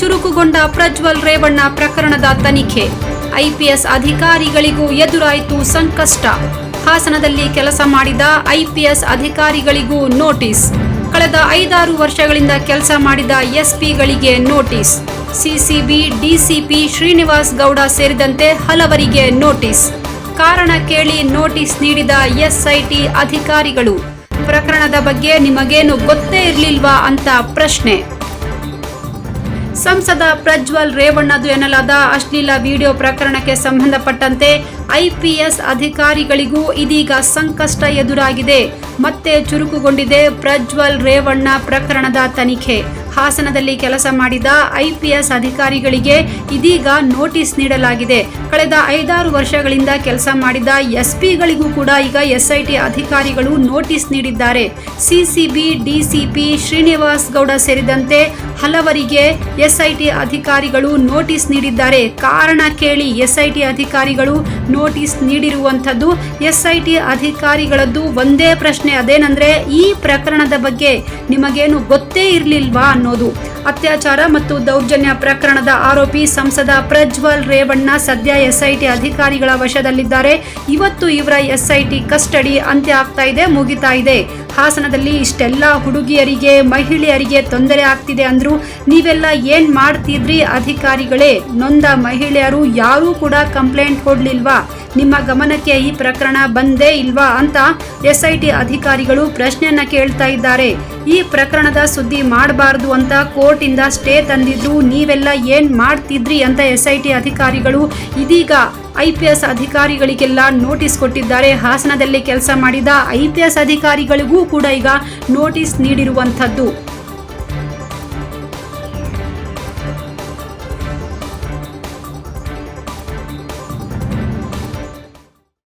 ಚುರುಕುಗೊಂಡ ಪ್ರಜ್ವಲ್ ರೇವಣ್ಣ ಪ್ರಕರಣದ ತನಿಖೆ. ಐಪಿಎಸ್ ಅಧಿಕಾರಿಗಳಿಗೂ ಎದುರಾಯಿತು ಸಂಕಷ್ಟ. ಹಾಸನದಲ್ಲಿ ಕೆಲಸ ಮಾಡಿದ ಐಪಿಎಸ್ ಅಧಿಕಾರಿಗಳಿಗೂ ನೋಟಿಸ್. ಕಳೆದ ಐದಾರು ವರ್ಷಗಳಿಂದ ಕೆಲಸ ಮಾಡಿದ ಎಸ್ಪಿಗಳಿಗೆ notice. CCB, DCP Srinivas Gowda ಸೇರಿದಂತೆ ಹಲವರಿಗೆ ನೋಟಿಸ್. ಕಾರಣ ಕೇಳಿ ನೋಟಿಸ್ ನೀಡಿದ ಎಸ್ಐಟಿ ಅಧಿಕಾರಿಗಳು, ಪ್ರಕರಣದ ಬಗ್ಗೆ ನಿಮಗೇನು ಗೊತ್ತೇ ಇರಲಿಲ್ವಾ ಅಂತ ಪ್ರಶ್ನೆ. ಸಂಸದ ಪ್ರಜ್ವಲ್ ರೇವಣ್ಣದು ಎನ್ನಲಾದ ಅಶ್ಲೀಲ ವಿಡಿಯೋ ಪ್ರಕರಣಕ್ಕೆ ಸಂಬಂಧಪಟ್ಟಂತೆ ಐಪಿಎಸ್ ಅಧಿಕಾರಿಗಳಿಗೂ ಇದೀಗ ಸಂಕಷ್ಟ ಎದುರಾಗಿದೆ. ಮತ್ತೆ ಚುರುಕುಗೊಂಡಿದೆ ಪ್ರಜ್ವಲ್ ರೇವಣ್ಣ ಪ್ರಕರಣದ ತನಿಖೆ. ಹಾಸನದಲ್ಲಿ ಕೆಲಸ ಮಾಡಿದ ಐಪಿಎಸ್ ಅಧಿಕಾರಿಗಳಿಗೆ ಇದೀಗ ನೋಟಿಸ್ ನೀಡಲಾಗಿದೆ. ಕಳೆದ ಐದಾರು ವರ್ಷಗಳಿಂದ ಕೆಲಸ ಮಾಡಿದ ಎಸ್ಪಿಗಳಿಗೂ ಕೂಡ ಈಗ ಎಸ್ಐಟಿ ಅಧಿಕಾರಿಗಳು ನೋಟಿಸ್ ನೀಡಿದ್ದಾರೆ. ಸಿಸಿಬಿ, ಡಿಸಿಪಿ ಶ್ರೀನಿವಾಸ್ ಗೌಡ ಸೇರಿದಂತೆ ಹಲವರಿಗೆ ಎಸ್ಐಟಿ ಅಧಿಕಾರಿಗಳು ನೋಟಿಸ್ ನೀಡಿದ್ದಾರೆ. ಕಾರಣ ಕೇಳಿ ಎಸ್ಐಟಿ ಅಧಿಕಾರಿಗಳು ನೋಟಿಸ್ ನೀಡಿರುವಂಥದ್ದು ಎಸ್ಐಟಿ ಅಧಿಕಾರಿಗಳದ್ದು ಒಂದೇ ಪ್ರಶ್ನೆ. ಅದೇನಂದ್ರೆ ಈ ಪ್ರಕರಣದ ಬಗ್ಗೆ ನಿಮಗೇನು ಗೊತ್ತೇ ಇರಲಿಲ್ವಾ ಅನ್ನೋದು. ಅತ್ಯಾಚಾರ ಮತ್ತು ದೌರ್ಜನ್ಯ ಪ್ರಕರಣದ ಆರೋಪಿ ಸಂಸದ ಪ್ರಜ್ವಲ್ ರೇವಣ್ಣ ಸದ್ಯ ಎಸ್ಐಟಿ ಅಧಿಕಾರಿಗಳ ವಶದಲ್ಲಿದ್ದಾರೆ. ಇವತ್ತು ಇವರ ಎಸ್ಐಟಿ ಕಸ್ಟಡಿ ಅಂತ್ಯ ಆಗ್ತಾ ಇದೆ, ಮುಗಿತಾ ಇದೆ. ಹಾಸನದಲ್ಲಿ ಇಷ್ಟೆಲ್ಲ ಹುಡುಗಿಯರಿಗೆ, ಮಹಿಳೆಯರಿಗೆ ತೊಂದರೆ ಆಗ್ತಿದೆ ಅಂದ್ರು ನೀವೆಲ್ಲ ಏನ್ ಮಾಡ್ತಿದ್ರಿ ಅಧಿಕಾರಿಗಳೇ? ನೊಂದ ಮಹಿಳೆಯರು ಯಾರೂ ಕೂಡ ಕಂಪ್ಲೇಂಟ್ ಕೊಡ್ಲಿಲ್ವಾ? ನಿಮ್ಮ ಗಮನಕ್ಕೆ ಈ ಪ್ರಕರಣ ಬಂದೇ ಇಲ್ವಾ ಅಂತ ಎಸ್ಐಟಿ ಅಧಿಕಾರಿಗಳು ಪ್ರಶ್ನೆಯನ್ನ ಕೇಳ್ತಾ ಇದ್ದಾರೆ. ಈ ಪ್ರಕರಣದ ಸುದ್ದಿ ಮಾಡಬಾರದು ಅಂತ ಕೋರ್ಟ್ ಇಂದ ಸ್ಟೇ ತಂದಿದ್ರು, ನೀವೆಲ್ಲ ಏನ್ ಮಾಡ್ತಿದ್ರಿ ಅಂತ ಎಸ್ಐಟಿ ಅಧಿಕಾರಿಗಳು ಇದೀಗ ಐಪಿಎಸ್ ಅಧಿಕಾರಿಗಳಿಗೆಲ್ಲ ನೋಟಿಸ್ ಕೊಟ್ಟಿದ್ದಾರೆ. ಹಾಸನದಲ್ಲಿ ಕೆಲಸ ಮಾಡಿದ ಐಪಿಎಸ್ ಅಧಿಕಾರಿಗಳಿಗೂ ಕೂಡ ಈಗ ನೋಟಿಸ್ ನೀಡಿರುವಂಥದ್ದು.